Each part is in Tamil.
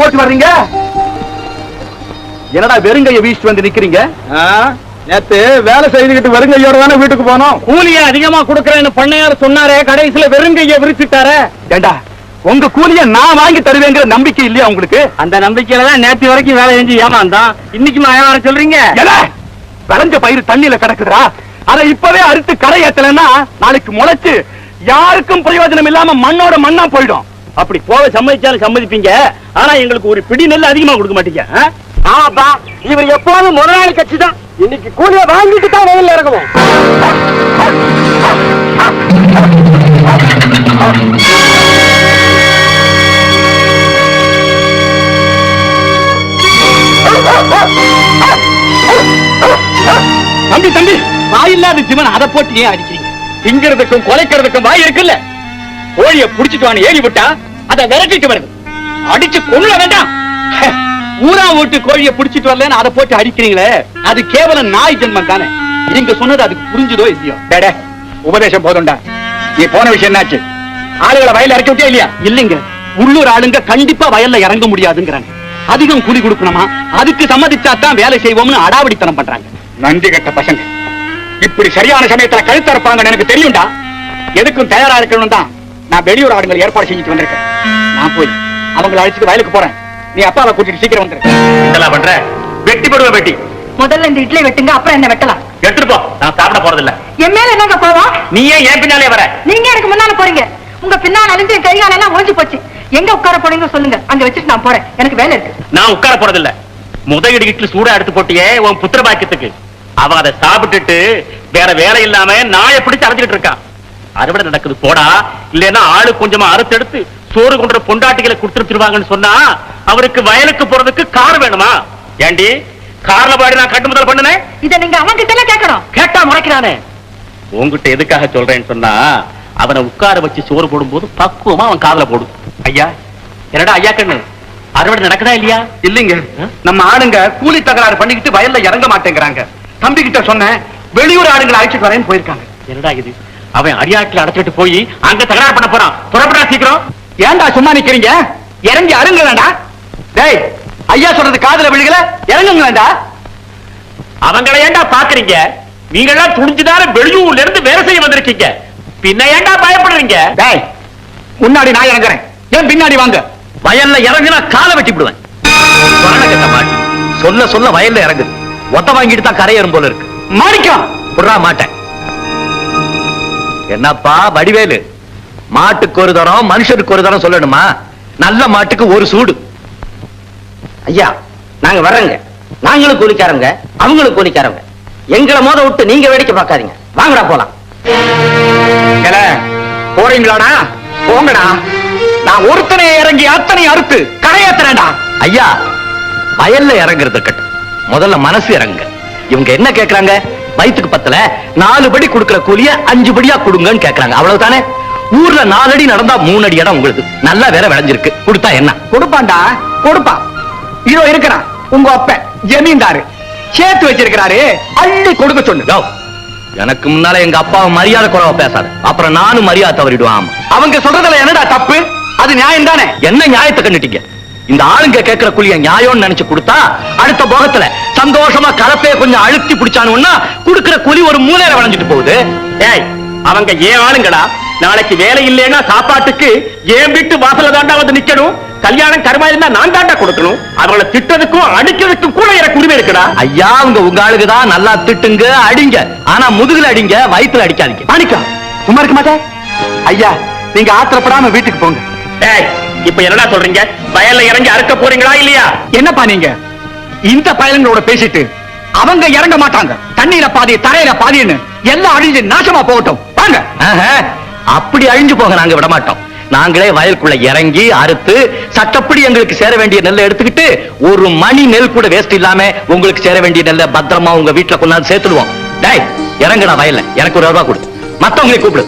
போட்டு வர்றீங்க? என்னடா வெறுங்கைய வீசிட்டு வந்து நிக்கிறீங்க? நேத்து வேலை செய்துகிட்டு வெறுங்கையோட தானே வீட்டுக்கு போனோம். கூலிய அதிகமா கொடுக்கறேன்னு பண்ணையார் சொன்னாரே கடைசியில வெறுங்கைய விரிச்சுட்டாரே. ஏண்டா உங்க கூலிய நான் வாங்கி தருவேங்கிற நம்பிக்கை இல்லையா உங்களுக்கு? அந்த நம்பிக்கையில தான் நேத்து வரைக்கும் வேலை செஞ்சு ஏமாந்தான் இன்னைக்கு ஏமாற சொல்றீங்க? விளைஞ்ச பயிர் தண்ணியில கிடக்குதுடா. அதை இப்பவே அறுத்து கரை ஏத்தலைன்னா நாளைக்கு முளைச்சு யாருக்கும் பிரயோஜனம் இல்லாம மண்ணோட மண்ணா போயிடும். அப்படி போக சம்மதிச்சாலும் சம்மதிப்பீங்க. ஆனா எங்களுக்கு ஒரு பிடி நெல் அதிகமா கொடுக்க மாட்டீங்க? ஆமாப்பா இவர் எப்போதும் முதலாளி கட்சி தான் இன்னைக்கு கூலிய வாங்கிட்டு தான் வயல்ல இறங்குவோம். தம்பி தம்பி வாயில்லாத ஜீவன் அதை போட்டு ஏன் அடிக்கிறீங்க? திங்கிறதுக்கும் கொலைக்கிறதுக்கும் வாய் இருக்குல்ல? கோழிய புடிச்சிட்டு வான்னு ஏறி விட்டா அதை விரட்டிட்டு வருது. அடிச்சு கொள்ள வேண்டாம். ஊரா ஓட்டு கோழிய புடிச்சிட்டு வரலன்னு அதை போட்டு அடிக்கிறீங்களே அது கேவலம் நாய் ஜென்மம் தானே. நீங்க சொன்னது அதுக்கு புரிஞ்சுதோ இல்லையோ? டேடே உபதேசம் போதும்டா. நீ போன விஷயம் என்னாச்சு? ஆளுகளை வயல்ல இறக்கி விட்டே இல்லையா? இல்லைங்க. உள்ளூர் ஆளுங்க கண்டிப்பா வயல்ல இறங்க முடியாதுங்கிறாங்க. அதிகம் கூலி கொடுக்கணுமா? அதுக்கு சம்மதிச்சா தான் வேலை செய்வோம்னு அடாவடித்தனம் பண்றாங்க. நன்றி கட்ட பசங்க. இப்படி சரியான சமயத்துல கழுத்தரப்பாங்கன்னு எனக்கு தெரியும்டா. எதுக்கும் தயாரா இருக்கணும் தான் நான் வெளியூர் ஆளுங்களை ஏற்பாடு செஞ்சுட்டு வந்திருக்கேன். நான் போய் அவங்களை அழைச்சிட்டு வயலுக்கு போறேன். நீ அப்பாவை கூட்டிட்டு சீக்கிரம் வந்துரு. பண்ற? வெட்டி போடுவ வெட்டி. முதல்ல இந்த இட்லி வெட்டுங்க அப்புறம் என்ன வெட்டலாம்? எடுத்துட்டு போ. நான் சாப்பிட போறது இல்ல என் மேல என்னங்க கோவம் நீ ஏன் என் பின்னாலே வர. நீங்க எனக்கு முன்னால போறீங்க. உங்க பின்னால அழிஞ்சு என் கை எல்லாம் ஓஞ்சு போச்சு. எங்க உட்கார போறீங்க சொல்லுங்க. அங்க வச்சுட்டு நான் போறேன். எனக்கு வேலை இருக்கு. நான் உட்கார போறது இல்ல முதலீடு இட்லி சூடா எடுத்து போட்டியே உன் புத்திர பாக்கியத்துக்கு. அவன் அதை சாப்பிட்டுட்டு வேற வேலை இல்லாம நாயை பிடிச்சு அரைஞ்சுக்கிட்டு இருக்கான் அறுவடை நடக்குது போடா. இல்லைன்னா ஆளு கொஞ்சமா அறுத்தெடுத்து சோறு கொண்ட பொண்டாட்டிகளை கொடுத்துருச்சிருவாங்கன்னு சொன்னா அவருக்கு வயலுக்கு போறதுக்கு கார் வேணுமா? ஏண்டி கார்ல பாடி நான் கட்டு முதல் பண்ணுனேன்? இத நீங்க அவங்க கிட்ட எல்லாம் கேட்கணும். கேட்டா முறைக்கிறானே. உங்ககிட்ட எதுக்காக சொல்றேன்னு சொன்னா அவனை உட்கார வச்சு சோறு போடும்போது பக்குவமா அவன் காதுல போடும் ஐயா என்னடா ஐயா கண்ணு? அறுவடை நடக்குதா இல்லையா? இல்லைங்க. நம்ம ஆளுங்க கூலி தகராறு பண்ணிக்கிட்டு வயல்ல இறங்க மாட்டேங்கிறாங்க. தம்பி கிட்ட சொன்னேன் வெளியூர் ஆளுங்களை அழைச்சிட்டு வரேன்னு போயிருக்காங்க. என்னடா இது? அவன் அடியாட்டில் அடைச்சிட்டு போய் அங்க தகராறு பண்ண போறான். புறப்படா சீக்கிரம். ஏன்டா சும்மா நிக்கிறீங்க? இறங்கி அருங்க வேண்டாம் டேய் ஐயா சொல்றது காதுல விழுகல இறங்குங்க வேண்டாம் அவங்கள ஏன்டா பாக்குறீங்க? நீங்களாம் துணிஞ்சுதான வெளியூர்ல இருந்து வேலை செய்ய வந்திருக்கீங்க. பின்ன ஏன்டா பயப்படுறீங்க? டேய் முன்னாடி நான் இறங்குறேன். ஏன் பின்னாடி வாங்க? வயல்ல இறங்குனா காலை வெட்டி விடுவேன். சொல்ல சொல்ல வயல்ல இறங்குது ஒத்த வாங்கிட்டு தான் கரையேறும் போல இருக்கு. மாணிக்கம்! விடுறா மாட்டேன் என்னப்பா வடிவேலு? மாட்டுக்கு ஒரு தரம் மனுஷனுக்கு ஒரு தரம் சொல்லணுமா? நல்ல மாட்டுக்கு ஒரு சூடு. ஐயா நாங்க வர்றோங்க. நாங்களும் கூலிக்காரங்க அவங்களும் கூலிக்காரங்க. எங்களை மோத விட்டு நீங்க வேடிக்கை பார்க்காதீங்க. வாங்கடா போலாம். போறீங்களாடா? போங்கடா. நான் ஒருத்தனை இறங்கி அத்தனை அறுத்து கரையேத்துறேன்டா. ஐயா வயல்ல இறங்குறது இருக்கட்டும் முதல்ல மனசு இறங்குங்க. இவங்க என்ன கேக்குறாங்க? வயித்துக்கு பத்தல நாலு படி கொடுக்கிற கூலிய அஞ்சு படியா கொடுங்கன்னு கேக்குறாங்க. அவ்வளவுதானே? ஊர்ல நாலு அடி நடந்தா மூணு அடி இடம் உங்களுக்கு நல்லா வேற விளைஞ்சிருக்கு. கொடுத்தா என்ன? கொடுப்பான்டா. கொடுப்பான் இதோ இருக்கிறான் உங்க அப்ப. ஜமீன்தாரு. சேர்த்து வச்சிருக்கிறாரு. அள்ளி கொடுக்க யோ, எனக்கு முன்னால எங்க அப்பாவை மரியாதை குறைவா பேசாத. அப்புறம் நானும் மரியாதை தவறிடுவான். அவங்க சொல்றதுல என்னடா தப்பு? அது நியாயம் தானே? என்ன நியாயத்தை கண்டுட்டீங்க? இந்த ஆளுங்க கேட்கிற கூலிய நியாயம்னு நினைச்சு கொடுத்தா அடுத்த போகத்துல சந்தோஷமா கலப்பைய கொஞ்சம் அழுத்தி பிடிச்சானுன்னா குடுக்கிற கூலி ஒரு மூலையில வளைஞ்சிட்டு போகுது. டேய் அவங்க ஏன் ஆளுங்களா நாளைக்கு வேலை இல்லைன்னா சாப்பாட்டுக்கு ஏன் வீட்டு வாசல்ல தாண்டா வந்து நிக்கணும்? கல்யாணம் கருமா இருந்தா நான் தாண்டா கொடுக்கணும். அவங்கள திட்டதுக்கும் அடிக்கிறதுக்கும் கூட எனக்கு உரிமை இருக்குடா. ஐயா உங்க ஆளுக்கு தான் நல்லா திட்டுங்க அடிங்க. ஆனா முதுகுல அடிங்க வயித்துல அடிக்காதீங்க. மாணிக்கம் சும்மா இருக்க மாட்டே. ஐயா நீங்க ஆத்திரப்படாம வீட்டுக்கு போங்க. இப்ப என்னடா சொல்றீங்க? வயல்ல இறங்கி அறுக்க போறீங்களா இல்லையா? என்னப்பா நீங்க? இந்த பயலுங்களோட பேசிட்டு அவங்க இறங்க மாட்டாங்க. தண்ணியில பாதி தரையில பாதின்னு எல்லாம் அழிஞ்சு நாசமா போகட்டும். வாங்க. அப்படி அழிஞ்சு போக நாங்க விட மாட்டோம் நாங்களே வயலுக்குள்ள இறங்கி அறுத்து சட்டப்படி எங்களுக்கு சேர வேண்டிய நெல்லை எடுத்துக்கிட்டு ஒரு மணி நெல் கூட வேஸ்ட் இல்லாம உங்களுக்கு சேர வேண்டிய நெல்லை பத்திரமா உங்க வீட்டுல கொண்டாந்து சேர்த்துடுவோம். டேய் இறங்குடா வயல்ல. எனக்கு ஒரு ரூபாய் கொடு. மத்தவங்களை கூப்பிடு.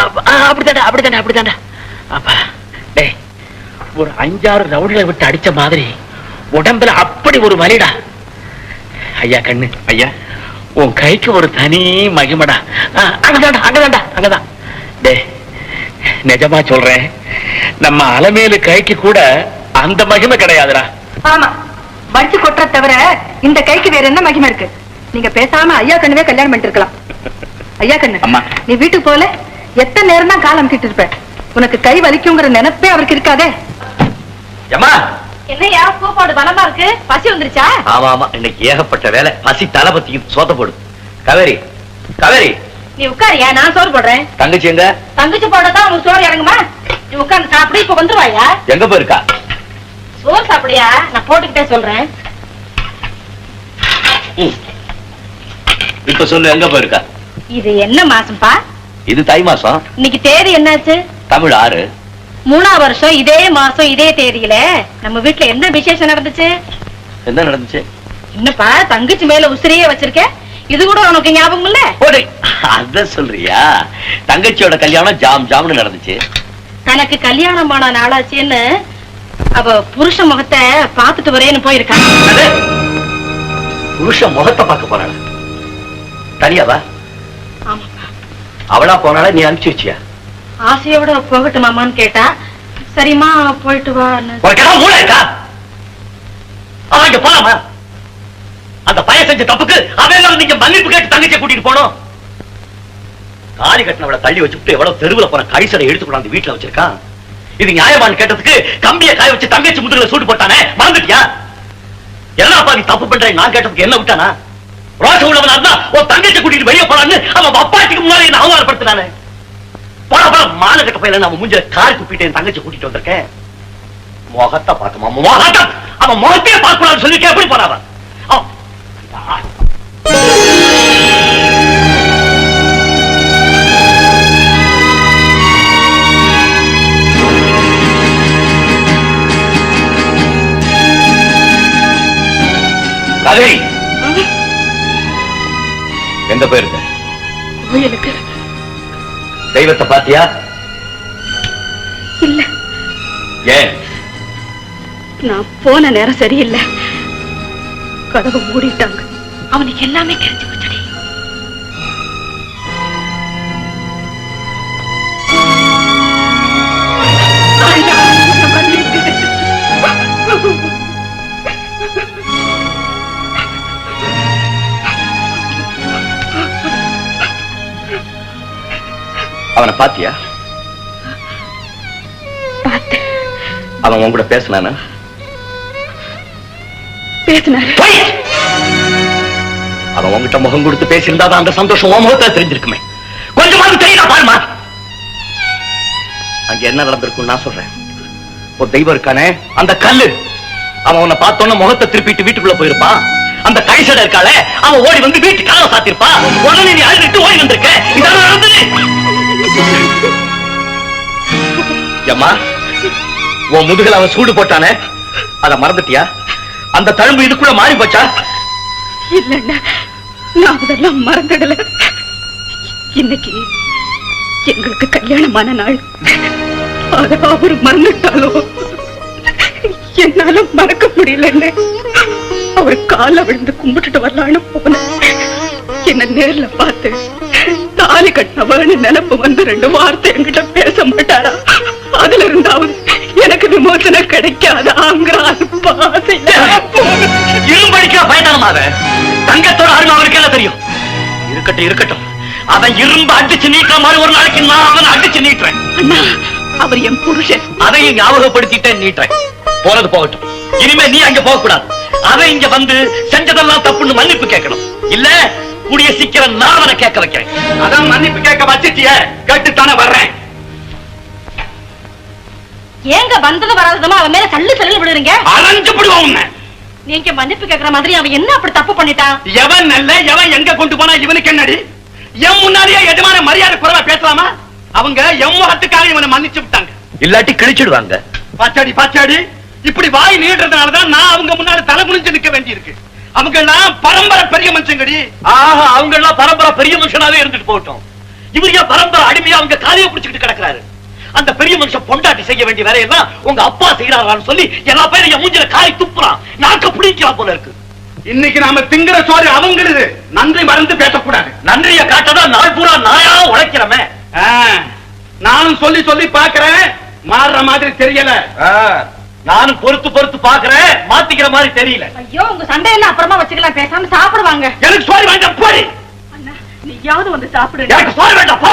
டேய் வாங்கடா அப்படிதான்டா அப்படிதான்டா அப்பா டேய் ஒரு அஞ்சாறு ரவுடிகளை விட்டு அடிச்ச மாதிரி உடம்புல அப்படி ஒரு வலிடா. ஐயா கண்ணு. ஐயா. உன் கைக்கு ஒரு தனி மகிமடா. ஆ, அங்கதான்டா அங்கதான்டா அங்கதான். டேய் நிஜமா சொல்றேன் நம்ம அலமேலு கைக்கு கூட அந்த மகிமை கிடையாதுடா. ஆமா வடிச்சு கொட்டுற தவிர இந்த கைக்கு வேற என்ன மகிமை இருக்கு? நீங்க பேசாம ஐயா கண்ணுவே கல்யாணம் பண்ணிட்டு இருக்கலாம். ஐயா கண்ணு அம்மா. நீ வீட்டுக்கு போல எத்தனை நேரம் தான் காலம் கிட்டு இருப்ப? உனக்கு கை வலிக்குங்கிற நினைப்பே அவருக்கு இருக்காதே. ஏமா என்னையா கூப்பாடு பலமா இருக்கு? பசி வந்துருச்சா? ஆமா ஆமா. இன்னைக்கு ஏகப்பட்ட வேலை. பசி தலை பத்தி சோத்த போடு. கவேரி கவேரி. நீ உட்காரியா? நான் சோறு போடுறேன். தங்கச்சி எங்க? தங்கச்சி போடதான் உனக்கு சோறு இறங்குமா? நீ உட்கார்ந்து சாப்பிடு இப்ப வந்துருவாயா? எங்க போயிருக்கா? சோறு சாப்பிடியா நான் போட்டுக்கிட்டே சொல்றேன். இப்ப சொல்லு எங்க போயிருக்கா? இது என்ன மாசம்பா இது தை மாசம். இன்னைக்கு தேதி என்னாச்சு? தமிழ் ஆறு. மூணாம் வருஷம் இதே மாசம் இதே தேதியில நம்ம வீட்டுல என்ன விசேஷம் நடந்துச்சு? என்ன நடந்துச்சு? என்னப்பா தங்கச்சி மேல உசிரியே வச்சிருக்க? இது கூட உனக்கு ஞாபகம் இல்ல? அத சொல்றியா? தங்கச்சியோட கல்யாணம் ஜாம் ஜாம்னு நடந்துச்சு. தனக்கு கல்யாணம் ஆன நாளாச்சுன்னு அவ புருஷ முகத்தை பாத்துட்டு வரேன்னு போயிருக்கா. அது? புருஷன் முகத்தை பார்க்க போறாள? தனியாவா? அவளா போனால நீ அனுப்பிச்சு வச்சியா? ஆசையோட போகட்டுமாமான்னு கேட்டா சரிம்மா போயிட்டு வா மூளை இருக்கா? அவன் இங்க போலாமா? அந்த பையன் செஞ்ச தப்புக்கு அவன் நீங்க மன்னிப்பு கேட்டு தங்கச்சியை கூட்டிட்டு போனோம் தாலி கட்டினவளை தள்ளி வச்சுட்டு எவ்வளவு தெருவுல போன கைசடை எடுத்து கொண்டாந்து வீட்டுல வச்சிருக்கான். இது நியாயமான்னு கேட்டதுக்கு கம்பிய காய வச்சு தங்கச்சி முதுகுல சூடு போட்டானே மறந்துட்டியா? என்னப்பா நீ தப்பு பண்ற நான் கேட்டதுக்கு என்ன விட்டானா? ரோஷ உள்ளவனா இருந்தா உன் தங்கச்சி கூட்டிட்டு வெளியே போலான்னு அவன் அப்பாட்டிக்கு முன்னாடி என்ன அவமானப்படுத்தினானே. போட போட மான கட்ட பையல நான் மூஞ்ச கார் குப்பிட்டு என் தங்கச்சி கூட்டிட்டு வந்திருக்கேன். முகத்தை பார்க்கமா முகத்தை அவன் முகத்தையே பார்க்கலாம்னு சொல்லிருக்கேன் எப்படி போறாவ கதை எங்க போயிருக்க கோயிலுக்கு தெய்வத்தை பாத்தியா இல்ல. ஏன்? நான் போன நேரம் சரியில்லை. கதவை மூடிட்டாங்க. அவனுக்கு எல்லாமே கிடைச்சு போச்சடி. அவனை பாத்தியா? அவன் உன் கூட பேசினானா? பேசினாரு! அவன் உன்கிட்ட முகம் கொடுத்து பேசியிருந்தா அந்த சந்தோஷம் உன் முகத்துல தெரிஞ்சிருக்குமே. கொஞ்சமாவது தெரியுதா பாருமா? அங்க என்ன நடந்திருக்கும் நான் சொல்றேன். ஒரு தெய்வம் இருக்கானே அந்த கல்லு. அவன் உன்னை பார்த்தோன்ன முகத்தை திருப்பிட்டு வீட்டுக்குள்ள போயிருப்பான். அந்த கைசடை இருக்காளே அவன் ஓடி வந்து வீட்டு கதவை சாத்திருப்பான் உடனே நீ அழுதுட்டு ஓடி வந்திருக்க. இதெல்லாம் நடந்தது. அம்மா உன் முதுகுல அவன் சூடு போட்டானே? அத மறந்துட்டியா? அந்த தழும்பு இதுக்குள்ள மாறி போச்சா? இல்லண்ணா நான் அதெல்லாம் மறந்துடல. இன்னைக்கு எங்களுக்கு கல்யாணமான நாள். அத அவரு மறந்துட்டாலோ? என்னால மறக்க முடியலன்னு அவர் கால விழுந்து கும்பிட்டுட்டு வரலான்னு போன என்ன நேர்ல பார்த்து தாலி கட்டினவன்னு நினைப்பு வந்து ரெண்டு வார்த்தை என்கிட்ட பேச மாட்டாரா? அதுல இருந்தாவது எனக்கு விமோசனம் கிடைக்காதாங்கிற பாசையில இரும்படிக்கிற பயணமாவ தங்கத்தோட அருமை அவருக்கு என்ன தெரியும்? இருக்கட்டும் இருக்கட்டும். அவன் இரும்பு அடிச்சு நீட்டுற மாதிரி ஒரு நாளைக்கு நான் அவனை அடிச்சு நீட்டுறேன். அண்ணா அவர் என் புருஷன். அதையும் ஞாபகப்படுத்திட்டே நீட்டுறேன். போனது போகட்டும். இனிமே நீ அங்க போக கூடாது அவன் இங்க வந்து செஞ்சதெல்லாம் தப்புன்னு மன்னிப்பு கேட்கணும். இல்ல கூடிய சீக்கிரம் நான் அவனை கேட்க வைக்கிறேன். அதான் மன்னிப்பு கேட்க வச்சிட்டிய. கேட்டுத்தானே வர்றேன். ஏங்க வந்தது வராததுமா அவன் மேல தள்ளு தள்ளு விடுறீங்க? அரைஞ்சு உன்னை. நீங்க மன்னிப்பு கேக்குற மாதிரி அவன் என்ன அப்படி தப்பு பண்ணிட்டான் எவன் நல்ல எவன் எங்க கொண்டு போனா இவனுக்கு என்னடி? என் முன்னாடியே எஜமான மரியாதை குறைவா பேசலாமா? அவங்க என் முகத்துக்காக இவனை மன்னிச்சு விட்டாங்க. இல்லாட்டி கிழிச்சிடுவாங்க. பாச்சாடி பாச்சாடி. இப்படி வாய் நீடுறதுனாலதான் நான் அவங்க முன்னாடி தலை குனிஞ்சு நிக்க வேண்டியிருக்கு. அவங்க எல்லாம் பரம்பரை பெரிய மனுஷங்கடி. ஆஹா அவங்க எல்லாம் பரம்பரை பெரிய மனுஷனாவே இருந்துட்டு போகட்டும். இவர் ஏன் பரம்பரை அடிமையா அவங்க காலிய பிடிச்சுக்கிட்டு கிடக்குறாரு? அந்த பெரிய மனுஷன் பொண்டாட்டி செய்ய வேண்டிய வேலையெல்லாம் உங்க அப்பா செய்யறாரான்னு சொல்லி எல்லா பேரும் என் மூஞ்சில காரி துப்புறான். நாக்க பிடிக்கலாம் போல இருக்கு. இன்னைக்கு நாம திங்கிற சோறு அவங்களுது. நன்றி மறந்து பேசக்கூடாது. நன்றிய காட்டதான் நாள் பூரா நாயா உழைக்கிறமே. நானும் சொல்லி சொல்லி பாக்குறேன் மாறுற மாதிரி தெரியல. நானும் பொறுத்து பொறுத்து பாக்குறேன் மாத்திக்கிற மாதிரி தெரியல. ஐயோ உங்க சண்டையெல்லாம் அப்புறமா வச்சுக்கலாம். பேசாம சாப்பிடுவாங்க. எனக்கு சோறு வேண்டாம் போடி. நீயாவது வந்து சாப்பிடு எனக்கு சோறு வேண்டாம் போ.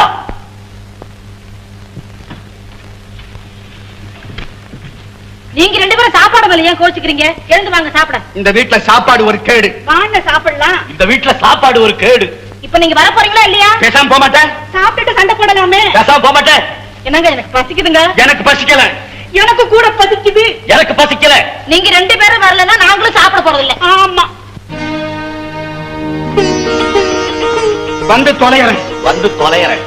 நீங்க ரெண்டு பேரும் சாப்பாடு மேல ஏன் கோச்சுக்கிறீங்க? எழுந்து வாங்க சாப்பிட. இந்த வீட்டுல சாப்பாடு ஒரு கேடு. வாங்க சாப்பிடலாம். இந்த வீட்டுல சாப்பாடு ஒரு கேடு. இப்ப நீங்க வர போறீங்களா இல்லையா? பேசாம போக மாட்டேன் சாப்பிட்டுட்டு சண்டை போடலாமே. பேசாம போக மாட்டேன் என்னங்க எனக்கு பசிக்குதுங்க? எனக்கு பசிக்கல. எனக்கு கூட பசிக்குது. எனக்கு பசிக்கல. நீங்க ரெண்டு பேரும் வரலன்னா நாங்களும் சாப்பிட போறது இல்ல ஆமா. வந்து தொலைகிறேன் வந்து தொலைறேன்